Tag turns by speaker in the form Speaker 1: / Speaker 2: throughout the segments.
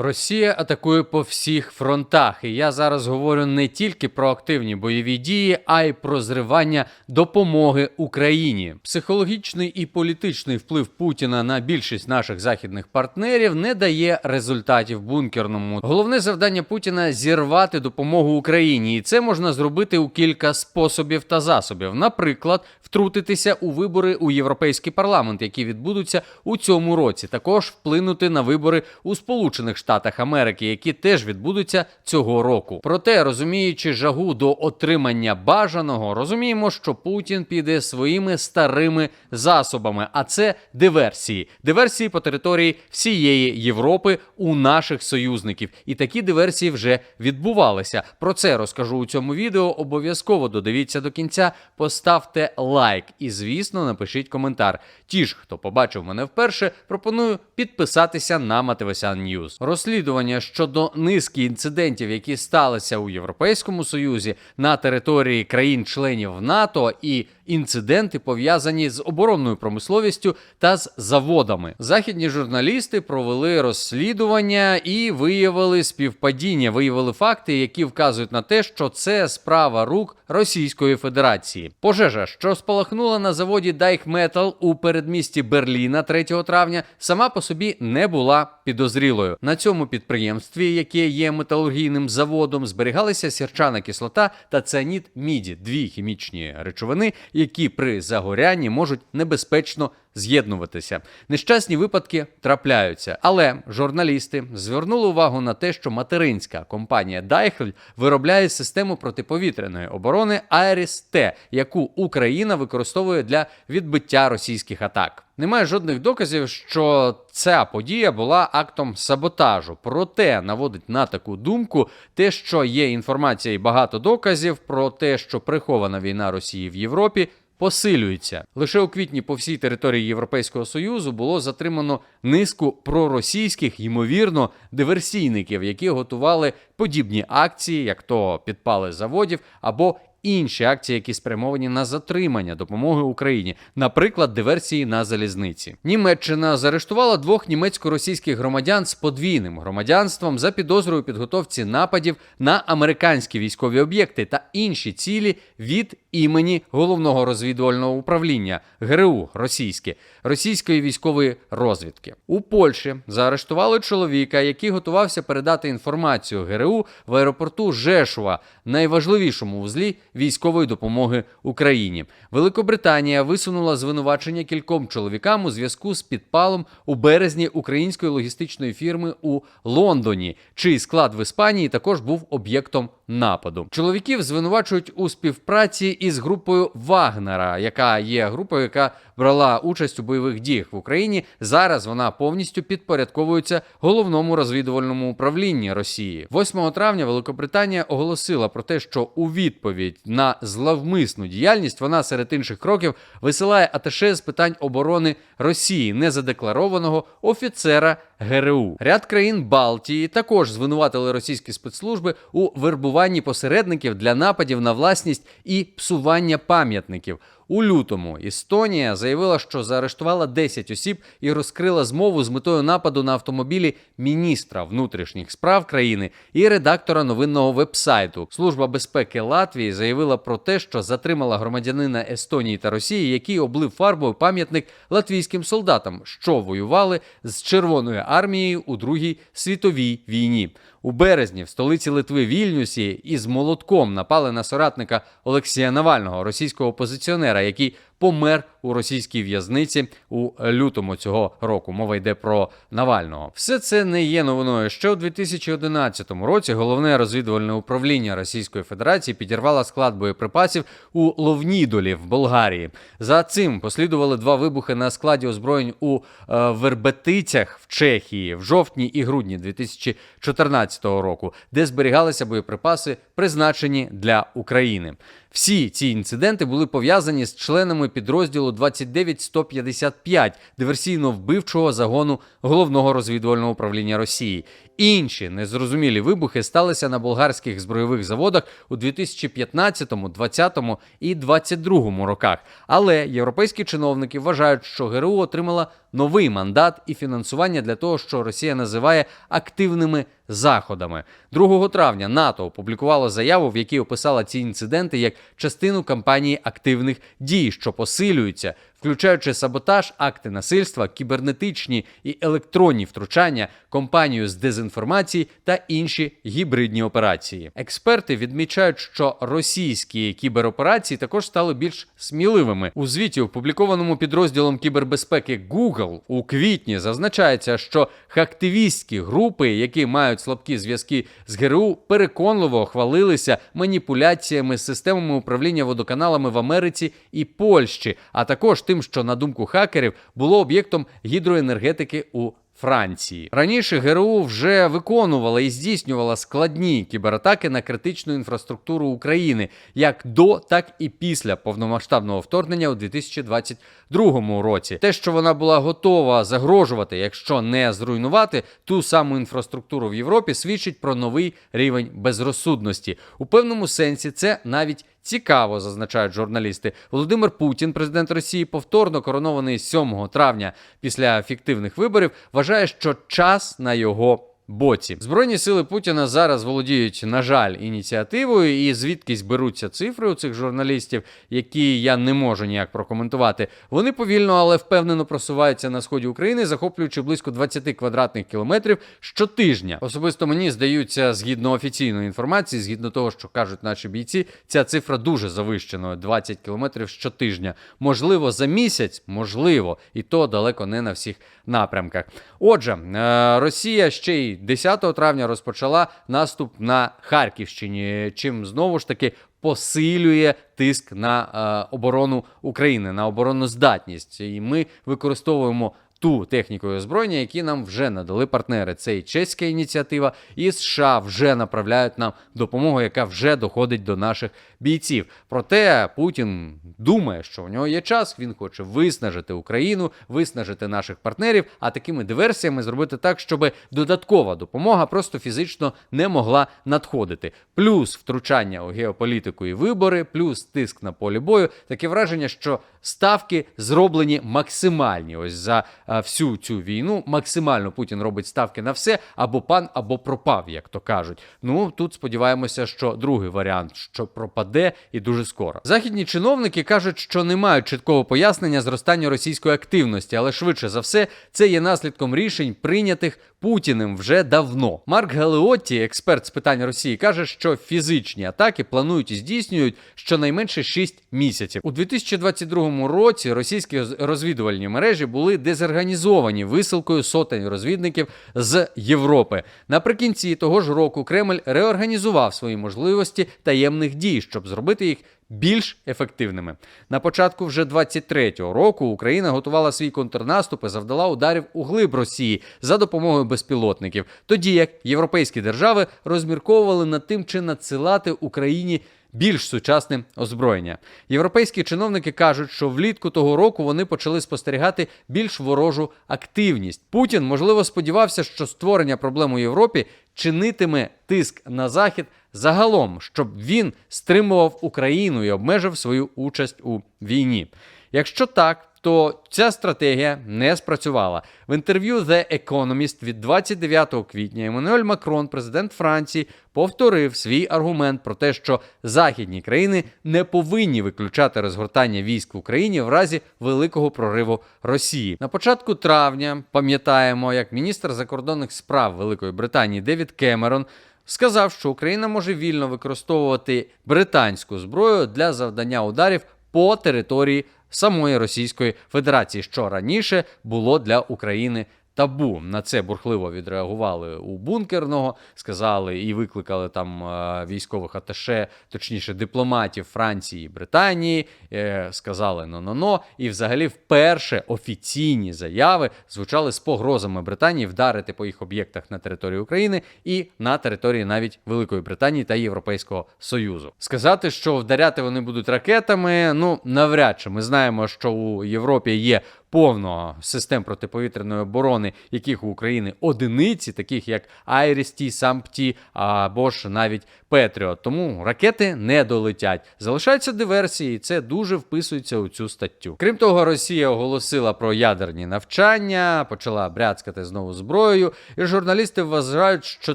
Speaker 1: Росія атакує по всіх фронтах, і я зараз говорю не тільки про активні бойові дії, а й про зривання допомоги Україні. Психологічний і політичний вплив Путіна на більшість наших західних партнерів не дає результатів бункерному. Головне завдання Путіна зірвати допомогу Україні, і це можна зробити у кілька способів та засобів. Наприклад, втрутитися у вибори у європейський парламент, які відбудуться у цьому році. Також вплинути на вибори у Сполучених Штатах Америки, які теж відбудуться цього року. Проте, розуміючи жагу до отримання бажаного, розуміємо, що Путін піде своїми старими засобами, а це диверсії. Диверсії по території всієї Європи у наших союзників. І такі диверсії вже відбувалися. Про це розкажу у цьому відео. Обов'язково додивіться до кінця, поставте лайк і, звісно, напишіть коментар. Ті ж, хто побачив мене вперше, пропоную підписатися на Матевосян Ньюз. Розслідування щодо низки інцидентів, які сталися у Європейському Союзі на території країн-членів НАТО і інциденти пов'язані з оборонною промисловістю та з заводами. Західні журналісти провели розслідування і виявили співпадіння, виявили факти, які вказують на те, що це справа рук Російської Федерації. Пожежа, що спалахнула на заводі Дайхметал у передмісті Берліна 3 травня, сама по собі не була підозрілою. На цьому підприємстві, яке є металургійним заводом, зберігалися сірчана кислота та цианіт міді, дві хімічні речовини, які при загорянні можуть небезпечно з'єднуватися. Нещасні випадки трапляються, але журналісти звернули увагу на те, що материнська компанія Дайхель виробляє систему протиповітряної оборони Айріс Т, яку Україна використовує для відбиття російських атак. Немає жодних доказів, що ця подія була актом саботажу. Проте наводить на таку думку те, що є інформація і багато доказів про те, що прихована війна Росії в Європі посилюється. Лише у квітні по всій території Європейського союзу було затримано низку проросійських, ймовірно, диверсійників, які готували подібні акції, як то підпали заводів або інші акції, які спрямовані на затримання допомоги Україні, наприклад, диверсії на залізниці. Німеччина заарештувала двох німецько-російських громадян з подвійним громадянством за підозрою підготовці нападів на американські військові об'єкти та інші цілі від імені головного розвідувального управління ГРУ російське російської військової розвідки. У Польщі заарештували чоловіка, який готувався передати інформацію ГРУ в аеропорту Жешува, найважливішому вузлі військової допомоги Україні. Великобританія висунула звинувачення кільком чоловікам у зв'язку з підпалом у березні української логістичної фірми у Лондоні, чий склад в Іспанії також був об'єктом нападу. Чоловіків звинувачують у співпраці із групою Вагнера, яка є групою, яка брала участь у бойових діях в Україні. Зараз вона повністю підпорядковується головному розвідувальному управлінні Росії. 8 травня Великобританія оголосила про те, що у відповідь на зловмисну діяльність вона серед інших кроків висилає аташе з питань оборони Росії, незадекларованого офіцера ГРУ. Ряд країн Балтії також звинуватили російські спецслужби у вербуванні посередників для нападів на власність і псування пам'ятників. У лютому Естонія заявила, що заарештувала 10 осіб і розкрила змову з метою нападу на автомобілі міністра внутрішніх справ країни і редактора новинного вебсайту. Служба безпеки Латвії заявила про те, що затримала громадянина Естонії та Росії, який облив фарбою пам'ятник латвійським солдатам, що воювали з Червоною армією у Другій світовій війні. У березні в столиці Литви Вільнюсі із молотком напали на соратника Олексія Навального, російського опозиціонера, який помер у російській в'язниці у лютому цього року. Мова йде про Навального. Все це не є новиною. Ще у 2011 році головне розвідувальне управління Російської Федерації підірвало склад боєприпасів у Ловнідолі в Болгарії. За цим послідували два вибухи на складі озброєнь у е, Вербетицях в Чехії в жовтні і грудні 2014 року, де зберігалися боєприпаси, призначені для України. Всі ці інциденти були пов'язані з членами підрозділу 29155 диверсійно-вбивчого загону головного розвідувального управління Росії. Інші незрозумілі вибухи сталися на болгарських збройових заводах у 2015, 2020 і 2022 роках. Але європейські чиновники вважають, що ГРУ отримала новий мандат і фінансування для того, що Росія називає активними заходами. 2 травня НАТО опублікувало заяву, в якій описала ці інциденти як частину кампанії активних дій, що посилюються, включаючи саботаж, акти насильства, кібернетичні і електронні втручання, компанію з дезінформації та інші гібридні операції. Експерти відмічають, що російські кібероперації також стали більш сміливими. У звіті, опублікованому підрозділом кібербезпеки Google у квітні, зазначається, що хактивістські групи, які мають слабкі зв'язки з ГРУ, переконливо хвалилися маніпуляціями з системами управління водоканалами в Америці і Польщі, а також тим, що на думку хакерів було об'єктом гідроенергетики у Франції раніше ГРУ вже виконувала і здійснювала складні кібератаки на критичну інфраструктуру України як до, так і після повномасштабного вторгнення у 2022 році. Те, що вона була готова загрожувати, якщо не зруйнувати ту саму інфраструктуру в Європі, свідчить про новий рівень безрозсудності. У певному сенсі це навіть. Цікаво, зазначають журналісти. Володимир Путін, президент Росії, повторно коронований 7 травня після фіктивних виборів, вважає, що час на його боці. Збройні сили Путіна зараз володіють, на жаль, ініціативою, і звідкись беруться цифри у цих журналістів, які я не можу ніяк прокоментувати. Вони повільно, але впевнено просуваються на сході України, захоплюючи близько 20 квадратних кілометрів щотижня. Особисто мені здаються, згідно офіційної інформації, згідно того, що кажуть наші бійці, ця цифра дуже завищена 20 кілометрів щотижня. Можливо, за місяць, можливо, і то далеко не на всіх напрямках. Отже, е, Росія ще й 10 травня розпочала наступ на Харківщині, чим знову ж таки посилює тиск на е, оборону України, на обороноздатність. І ми використовуємо. Ту техніку і озброєння, які нам вже надали партнери. Це і чеська ініціатива, і США вже направляють нам допомогу, яка вже доходить до наших бійців. Проте Путін думає, що у нього є час. Він хоче виснажити Україну, виснажити наших партнерів, а такими диверсіями зробити так, щоб додаткова допомога просто фізично не могла надходити. Плюс втручання у геополітику і вибори, плюс тиск на полі бою. Таке враження, що ставки зроблені максимальні. Ось за всю цю війну максимально Путін робить ставки на все або пан, або пропав, як то кажуть. Ну тут сподіваємося, що другий варіант, що пропаде, і дуже скоро. Західні чиновники кажуть, що не мають чіткого пояснення зростання російської активності, але швидше за все це є наслідком рішень, прийнятих Путіним вже давно. Марк Галеотті, експерт з питань Росії, каже, що фізичні атаки планують і здійснюють щонайменше 6 місяців. У 2022 році російські розвідувальні мережі були дезорганізовані висилкою сотень розвідників з Європи. Наприкінці того ж року Кремль реорганізував свої можливості таємних дій, щоб зробити їх більш ефективними. На початку вже 23-го року Україна готувала свій контрнаступ і завдала ударів у глиб Росії за допомогою безпілотників, тоді як європейські держави розмірковували над тим, чи надсилати Україні. Більш сучасне озброєння. Європейські чиновники кажуть, що влітку того року вони почали спостерігати більш ворожу активність. Путін можливо сподівався, що створення проблем у Європі чинитиме тиск на захід загалом, щоб він стримував Україну і обмежив свою участь у війні. Якщо так, то ця стратегія не спрацювала. В інтерв'ю The Economist від 29 квітня Еммануель Макрон, президент Франції, повторив свій аргумент про те, що західні країни не повинні виключати розгортання військ в Україні в разі великого прориву Росії. На початку травня пам'ятаємо, як міністр закордонних справ Великої Британії Девід Кемерон. Сказав, що Україна може вільно використовувати британську зброю для завдання ударів по території самої Російської Федерації, що раніше було для України табу. На це бурхливо відреагували у бункерного, сказали і викликали там е, військових аташе, точніше дипломатів Франції і Британії. Е, сказали но-но-но. І взагалі вперше офіційні заяви звучали з погрозами Британії вдарити по їх об'єктах на території України і на території навіть Великої Британії та Європейського Союзу. Сказати, що вдаряти вони будуть ракетами, ну навряд чи ми знаємо, що у Європі є повно систем протиповітряної оборони, яких у України одиниці, таких як Айрісті, Сампті або ж навіть Петріот. Тому ракети не долетять. Залишаються диверсії, і це дуже вписується у цю статтю. Крім того, Росія оголосила про ядерні навчання, почала бряцкати знову зброєю. І журналісти вважають, що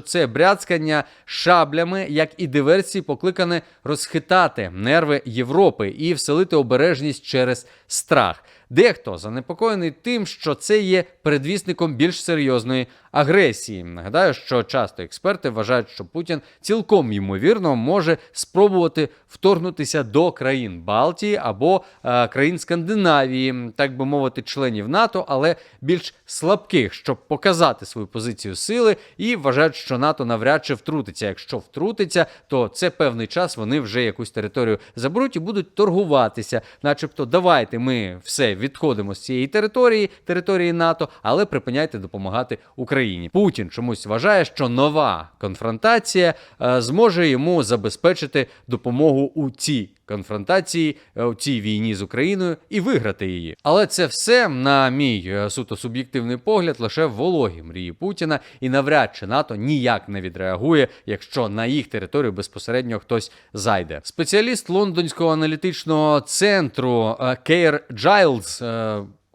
Speaker 1: це бряцкання шаблями, як і диверсії, покликане розхитати нерви Європи і вселити обережність через страх. Дехто занепокоєний тим, що це є передвісником більш серйозної агресії. Нагадаю, що часто експерти вважають, що Путін цілком ймовірно може спробувати вторгнутися до країн Балтії або е, країн Скандинавії, так би мовити, членів НАТО, але більш слабких, щоб показати свою позицію сили, і вважають, що НАТО навряд чи втрутиться. Якщо втрутиться, то це певний час вони вже якусь територію заберуть і будуть торгуватися, начебто, давайте ми все відходимо з цієї території, території НАТО, але припиняйте допомагати Україні. Путін чомусь вважає, що нова конфронтація е, зможе йому забезпечити допомогу у цій конфронтації е, у цій війні з Україною і виграти її. Але це все, на мій е, суто суб'єктивний погляд, лише вологі мрії Путіна, і навряд чи НАТО ніяк не відреагує, якщо на їх територію безпосередньо хтось зайде. Спеціаліст лондонського аналітичного центру Кейр Джайлдс.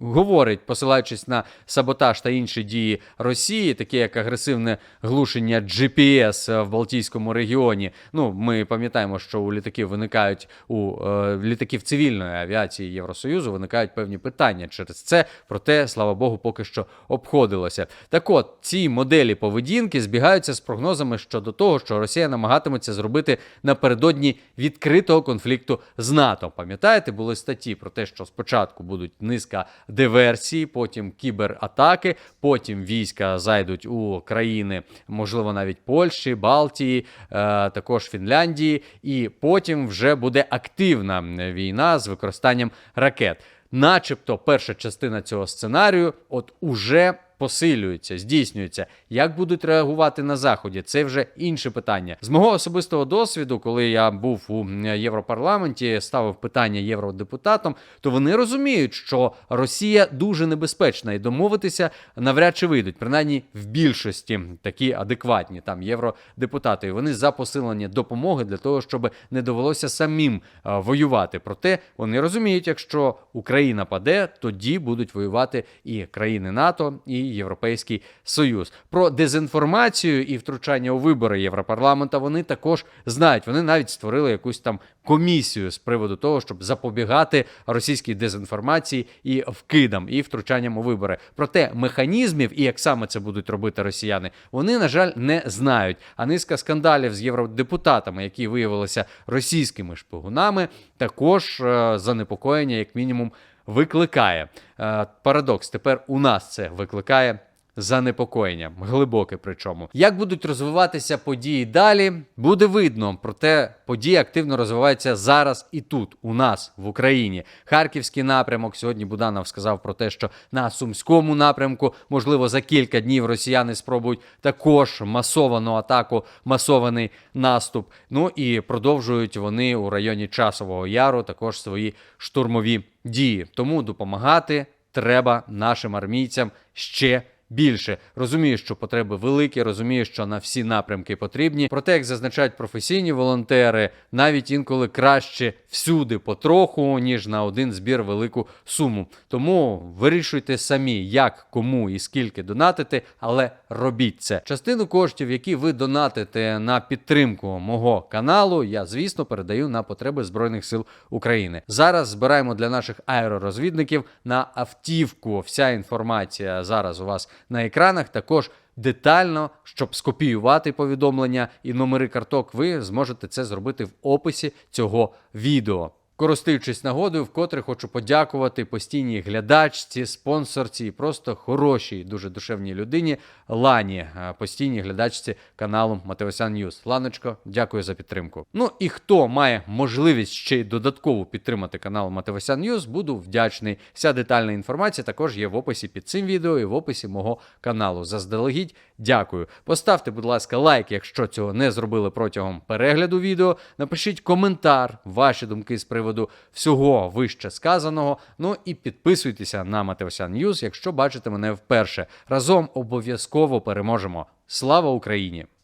Speaker 1: Е, Говорить, посилаючись на саботаж та інші дії Росії, такі як агресивне глушення GPS в Балтійському регіоні. Ну, ми пам'ятаємо, що у літаків виникають у е, літаків цивільної авіації Євросоюзу виникають певні питання через це. Проте, слава Богу, поки що обходилося. Так от ці моделі поведінки збігаються з прогнозами щодо того, що Росія намагатиметься зробити напередодні відкритого конфлікту з НАТО. Пам'ятаєте, були статті про те, що спочатку будуть низка диверсії, потім кібератаки, потім війська зайдуть у країни, можливо, навіть Польщі, Балтії, е, також Фінляндії, і потім вже буде активна війна з використанням ракет. Начебто, перша частина цього сценарію, от уже посилюється, здійснюється. Як будуть реагувати на заході? Це вже інше питання. З мого особистого досвіду, коли я був у Європарламенті, ставив питання євродепутатам, то вони розуміють, що Росія дуже небезпечна і домовитися навряд чи вийдуть. Принаймні в більшості такі адекватні там євродепутати. І Вони за посилення допомоги для того, щоб не довелося самим е, воювати. Проте вони розуміють, якщо Україна паде, тоді будуть воювати і країни НАТО, і Європейський Союз. Про дезінформацію і втручання у вибори Європарламента вони також знають. Вони навіть створили якусь там комісію з приводу того, щоб запобігати російській дезінформації і вкидам, і втручанням у вибори. Проте механізмів і як саме це будуть робити росіяни, вони на жаль не знають. А низка скандалів з євродепутатами, які виявилися російськими шпигунами, також е, занепокоєння, як мінімум, викликає. Е, Парадокс тепер у нас це викликає. Занепокоєння, глибоке причому. Як будуть розвиватися події далі, буде видно. Проте події активно розвиваються зараз і тут, у нас в Україні. Харківський напрямок. Сьогодні Буданов сказав про те, що на сумському напрямку, можливо, за кілька днів росіяни спробують також масовану атаку, масований наступ. Ну і продовжують вони у районі Часового Яру також свої штурмові дії. Тому допомагати треба нашим армійцям ще більше. Розумію, що потреби великі, розумію, що на всі напрямки потрібні. Проте, як зазначають професійні волонтери, навіть інколи краще всюди потроху, ніж на один збір велику суму. Тому вирішуйте самі, як, кому і скільки донатити, але робіть це. Частину коштів, які ви донатите на підтримку мого каналу, я звісно передаю на потреби Збройних сил України. Зараз збираємо для наших аеророзвідників на автівку. Вся інформація зараз у вас на екранах. Також детально, щоб скопіювати повідомлення і номери карток, ви зможете це зробити в описі цього відео. Користуючись нагодою, вкотре хочу подякувати постійній глядачці, спонсорці і просто хорошій, дуже душевній людині Лані, е, постійній глядачці каналу Матеосян Ньюс. Ланочко, дякую за підтримку. Ну і хто має можливість ще й додатково підтримати канал Матеосян Ньюс, буду вдячний. Вся детальна інформація також є в описі під цим відео і в описі мого каналу. Заздалегідь дякую. Поставте, будь ласка, лайк, якщо цього не зробили протягом перегляду відео. Напишіть коментар, ваші думки з приводу приводу всього вище сказаного. Ну і підписуйтеся на Матеосян Ньюз, якщо бачите мене вперше. Разом обов'язково переможемо. Слава Україні!